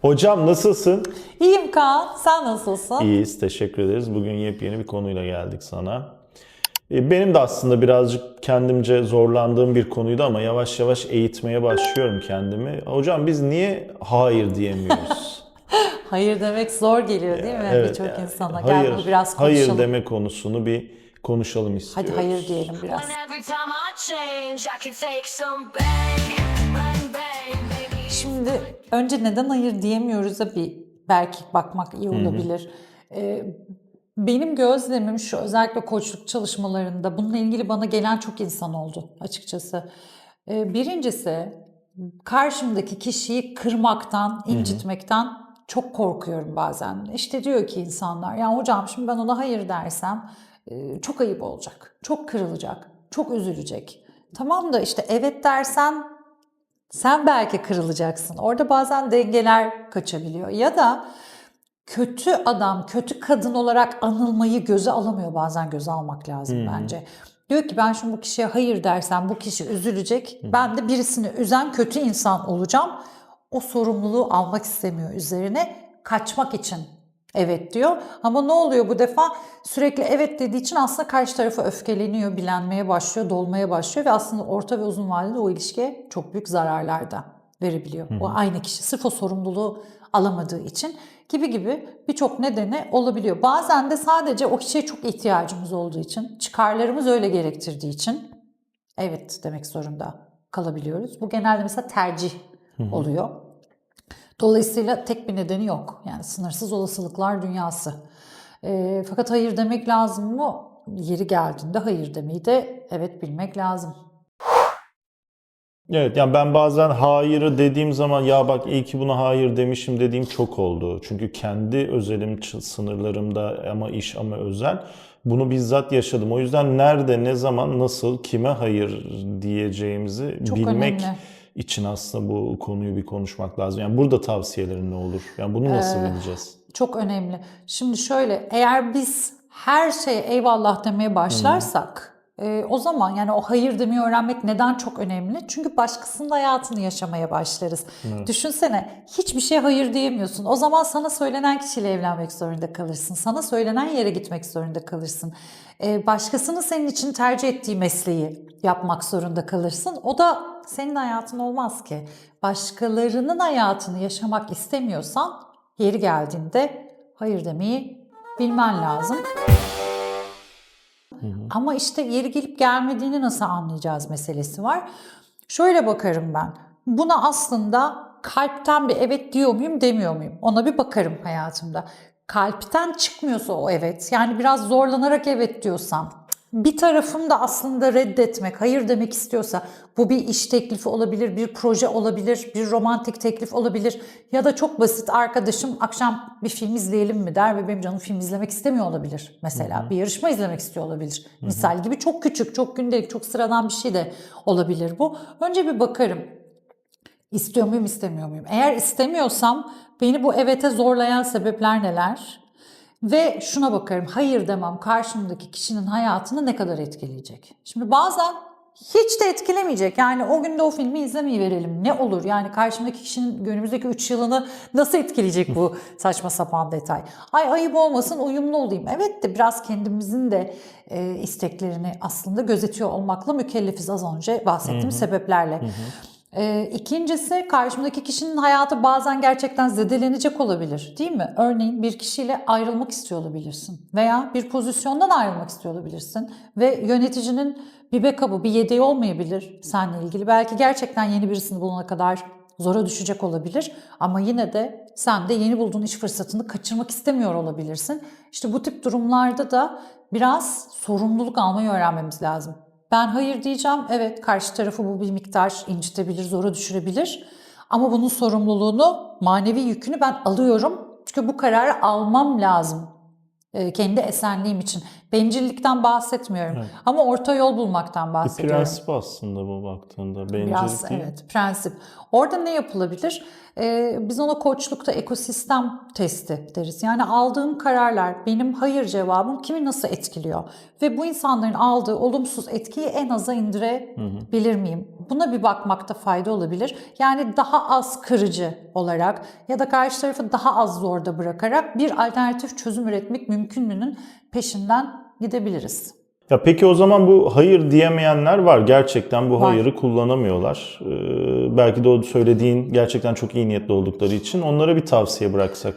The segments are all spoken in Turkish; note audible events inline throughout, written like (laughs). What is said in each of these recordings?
Hocam nasılsın? İyiyim Kaan, sen nasılsın? İyiyiz, teşekkür ederiz. Bugün yepyeni bir konuyla geldik sana. E, Benim de aslında birazcık kendimce zorlandığım bir konuydu ama yavaş yavaş eğitmeye başlıyorum kendimi. Hocam biz niye hayır diyemiyoruz? (laughs) Hayır demek zor geliyor değil mi Evet, birçok yani insana? Gel hayır, bunu biraz konuşalım. hayır deme konusunu bir konuşalım istiyoruz. Hadi hayır diyelim biraz. Şimdi önce neden hayır diyemiyoruz'a bir belki bakmak iyi olabilir. Ee, benim gözlemim şu özellikle koçluk çalışmalarında bununla ilgili bana gelen çok insan oldu açıkçası. Ee, birincisi karşımdaki kişiyi kırmaktan, incitmekten çok korkuyorum bazen. İşte diyor ki insanlar ya hocam şimdi ben ona hayır dersem e, çok ayıp olacak, çok kırılacak, çok üzülecek. Tamam da işte evet dersen sen belki kırılacaksın. Orada bazen dengeler kaçabiliyor. Ya da kötü adam, kötü kadın olarak anılmayı göze alamıyor. Bazen göze almak lazım bence. Diyor ki ben şimdi bu kişiye hayır dersem bu kişi üzülecek. Ben de birisini üzen kötü insan olacağım. O sorumluluğu almak istemiyor üzerine. Kaçmak için evet diyor. Ama ne oluyor bu defa? Sürekli evet dediği için aslında karşı tarafı öfkeleniyor, bilenmeye başlıyor, dolmaya başlıyor ve aslında orta ve uzun vadede o ilişkiye çok büyük zararlar da verebiliyor. O aynı kişi sırf o sorumluluğu alamadığı için gibi gibi birçok nedeni olabiliyor. Bazen de sadece o kişiye çok ihtiyacımız olduğu için, çıkarlarımız öyle gerektirdiği için evet demek zorunda kalabiliyoruz. Bu genelde mesela tercih oluyor. Dolayısıyla tek bir nedeni yok. Yani sınırsız olasılıklar dünyası. Ee, fakat hayır demek lazım mı? Yeri geldiğinde hayır demeyi de evet bilmek lazım. Evet yani ben bazen hayırı dediğim zaman ya bak iyi ki buna hayır demişim dediğim çok oldu. Çünkü kendi özelim sınırlarımda ama iş ama özel bunu bizzat yaşadım. O yüzden nerede, ne zaman, nasıl, kime hayır diyeceğimizi Çok bilmek önemli. İçin aslında bu konuyu bir konuşmak lazım. Yani burada tavsiyelerin ne olur? Yani bunu nasıl bileceğiz? Çok önemli. Şimdi şöyle eğer biz her şeye eyvallah demeye başlarsak e, o zaman yani o hayır demeyi öğrenmek neden çok önemli? Çünkü başkasının hayatını yaşamaya başlarız. Düşünsene hiçbir şeye hayır diyemiyorsun. O zaman sana söylenen kişiyle evlenmek zorunda kalırsın. Sana söylenen yere gitmek zorunda kalırsın. E, başkasının senin için tercih ettiği mesleği yapmak zorunda kalırsın. O da senin hayatın olmaz ki. Başkalarının hayatını yaşamak istemiyorsan yeri geldiğinde hayır demeyi bilmen lazım. Ama işte yeri gelip gelmediğini nasıl anlayacağız meselesi var. Şöyle bakarım ben. Buna aslında kalpten bir evet diyor muyum demiyor muyum? Ona bir bakarım hayatımda. Kalpten çıkmıyorsa o evet. Yani biraz zorlanarak evet diyorsam bir tarafım da aslında reddetmek, hayır demek istiyorsa bu bir iş teklifi olabilir, bir proje olabilir, bir romantik teklif olabilir ya da çok basit arkadaşım akşam bir film izleyelim mi der ve benim canım film izlemek istemiyor olabilir mesela. Bir yarışma izlemek istiyor olabilir. Misal gibi çok küçük, çok gündelik, çok sıradan bir şey de olabilir bu. Önce bir bakarım. İstiyor muyum, istemiyor muyum? Eğer istemiyorsam beni bu evete zorlayan sebepler neler? Ve şuna bakarım, hayır demem karşımdaki kişinin hayatını ne kadar etkileyecek? Şimdi bazen hiç de etkilemeyecek. Yani o günde o filmi izlemeyi verelim. Ne olur? Yani karşımdaki kişinin önümüzdeki 3 yılını nasıl etkileyecek bu (laughs) saçma sapan detay? Ay ayıp olmasın, uyumlu olayım. Evet de biraz kendimizin de e, isteklerini aslında gözetiyor olmakla mükellefiz az önce bahsettiğim sebeplerle. Ee, ikincisi karşımdaki kişinin hayatı bazen gerçekten zedelenecek olabilir değil mi? Örneğin bir kişiyle ayrılmak istiyor olabilirsin veya bir pozisyondan ayrılmak istiyor olabilirsin ve yöneticinin bir backup'ı, bir yedeği olmayabilir seninle ilgili. Belki gerçekten yeni birisini bulana kadar zora düşecek olabilir ama yine de sen de yeni bulduğun iş fırsatını kaçırmak istemiyor olabilirsin. İşte bu tip durumlarda da biraz sorumluluk almayı öğrenmemiz lazım. Ben hayır diyeceğim. Evet karşı tarafı bu bir miktar incitebilir, zora düşürebilir. Ama bunun sorumluluğunu, manevi yükünü ben alıyorum. Çünkü bu kararı almam lazım. Ee, kendi esenliğim için. Bencillikten bahsetmiyorum ama orta yol bulmaktan Bir bahsediyorum. prensip aslında bu baktığında. Bencillik Biraz değil. evet prensip. Orada ne yapılabilir? Ee, biz ona koçlukta ekosistem testi deriz. Yani aldığım kararlar, benim hayır cevabım kimi nasıl etkiliyor? Ve bu insanların aldığı olumsuz etkiyi en aza indirebilir miyim? Buna bir bakmakta fayda olabilir. Yani daha az kırıcı olarak ya da karşı tarafı daha az zorda bırakarak bir alternatif çözüm üretmek mümkün mü'nün peşinden gidebiliriz. Ya peki o zaman bu hayır diyemeyenler var. Gerçekten bu Var. hayırı kullanamıyorlar. Ee, belki de o söylediğin gerçekten çok iyi niyetli oldukları için onlara bir tavsiye bıraksak.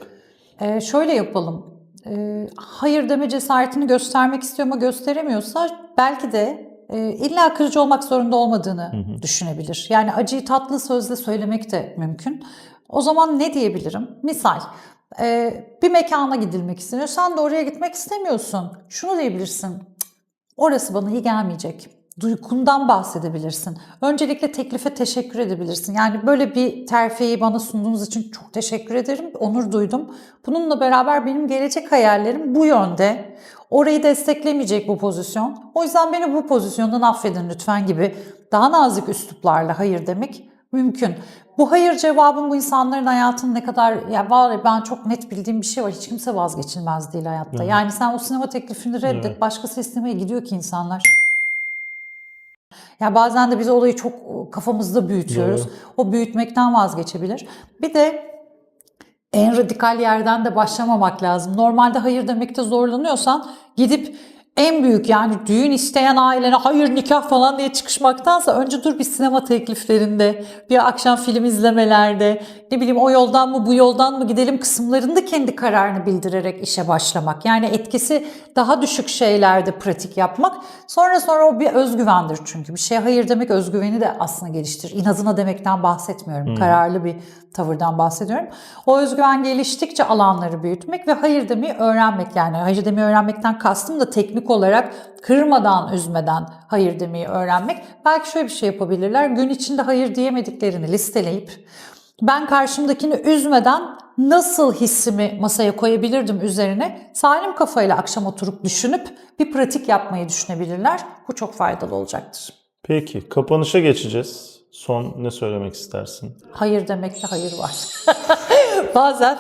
Ee, şöyle yapalım. Ee, hayır deme cesaretini göstermek istiyor ama gösteremiyorsa belki de e, illa kırıcı olmak zorunda olmadığını düşünebilir. Yani acıyı tatlı sözle söylemek de mümkün. O zaman ne diyebilirim? Misal bir mekana gidilmek isteniyor. Sen de oraya gitmek istemiyorsun. Şunu diyebilirsin. "Cık, Orası bana iyi gelmeyecek. Duygundan bahsedebilirsin. Öncelikle teklife teşekkür edebilirsin. Yani böyle bir terfiyi bana sunduğunuz için çok teşekkür ederim. Onur duydum. Bununla beraber benim gelecek hayallerim bu yönde. Orayı desteklemeyecek bu pozisyon. O yüzden beni bu pozisyondan affedin lütfen gibi daha nazik üsluplarla hayır demek mümkün. Bu hayır cevabın bu insanların hayatını ne kadar ya var ya ben çok net bildiğim bir şey var. Hiç kimse vazgeçilmez değil hayatta. Yani sen o sinema teklifini reddet. Evet. Başka sinemaya gidiyor ki insanlar. Ya bazen de biz olayı çok kafamızda büyütüyoruz. Doğru. O büyütmekten vazgeçebilir. Bir de en radikal yerden de başlamamak lazım. Normalde hayır demekte zorlanıyorsan gidip en büyük yani düğün isteyen ailene hayır nikah falan diye çıkışmaktansa önce dur bir sinema tekliflerinde, bir akşam film izlemelerde, ne bileyim o yoldan mı bu yoldan mı gidelim kısımlarında kendi kararını bildirerek işe başlamak. Yani etkisi daha düşük şeylerde pratik yapmak. Sonra sonra o bir özgüvendir çünkü. Bir şeye hayır demek özgüveni de aslında geliştirir. İnadına demekten bahsetmiyorum. Kararlı bir tavırdan bahsediyorum. O özgüven geliştikçe alanları büyütmek ve hayır demeyi öğrenmek. Yani hayır demeyi öğrenmekten kastım da teknik olarak kırmadan, üzmeden hayır demeyi öğrenmek. Belki şöyle bir şey yapabilirler. Gün içinde hayır diyemediklerini listeleyip ben karşımdakini üzmeden nasıl hissimi masaya koyabilirdim üzerine salim kafayla akşam oturup düşünüp bir pratik yapmayı düşünebilirler. Bu çok faydalı olacaktır. Peki kapanışa geçeceğiz. Son ne söylemek istersin? Hayır demekte hayır var. (laughs) bazen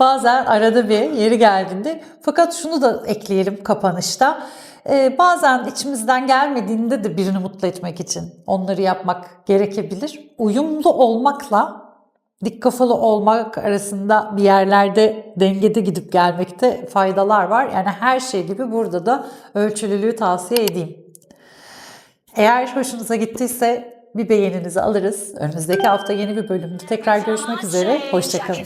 bazen arada bir yeri geldiğinde fakat şunu da ekleyelim kapanışta. Ee, bazen içimizden gelmediğinde de birini mutlu etmek için onları yapmak gerekebilir. Uyumlu olmakla dik kafalı olmak arasında bir yerlerde dengede gidip gelmekte faydalar var. Yani her şey gibi burada da ölçülülüğü tavsiye edeyim. Eğer hoşunuza gittiyse bir beğeninizi alırız. Önümüzdeki hafta yeni bir bölümde tekrar görüşmek üzere. Hoşçakalın.